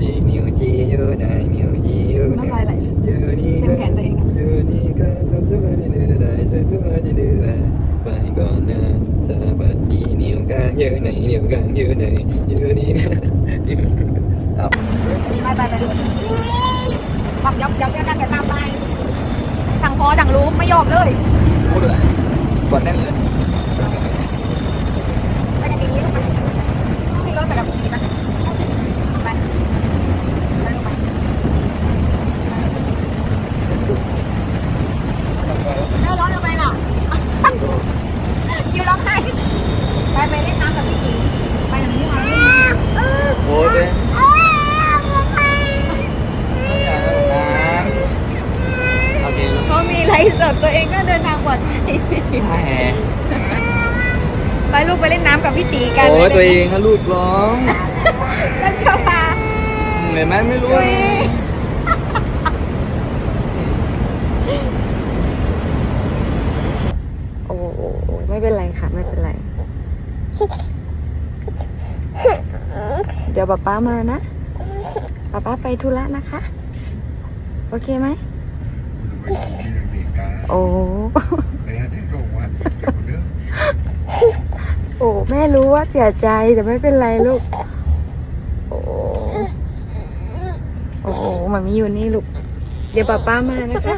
ดีนิวจีอยู่ไหนนิวจีอยู่ไหนอยู่นี่เต็อยู่นี่ก็สุขสุขดีดีได้สุขสุขดีดีได้ไปก่อนนะจะบัดนี้นิวกันอยู่ไหนนิวกันอยู่ไหนอยู่นี่เอาไปไปไปดูบอกยกยกกันแต่ตามไปทางพอทางรู้ไม่ยอมเลยพูดเลยก่อนแน่นเลย ไปกันอย่างนี้ลูกไปให้รถไปกับพี่ไปไปไปลูกไปเออร้อนทำไมล่ะคิวร้องไห้ไปไปเล่นน้ำกับพี่จีไปทางนี้มา โอ้ยไม่อยากเล่นน้ำโอเคลูก เขามีไลฟ์ สดตัวเองก็เดินทางปลอดภัยใช่ไปลูกไปเล่นน้ำกับพี่จีกันโอ้ยตัวเองอะลูกร้องก็ชอบพาเห็นไหมไม่รู้อุ้ยโอ้โอ้ไม่เป็นไรค่ะ ไม่เป็นไร เดี๋ยวป๊าป๊ามานะป๊าป๊าไปธุระนะคะ โอเคไหม โอ้โอ้แม่รู้ว่าเสียใจแต่ไม่เป็นไรลูก โอ้โอ้มันมีอยู่นี่ลูก เดี๋ยวป้าป้ามานะคะ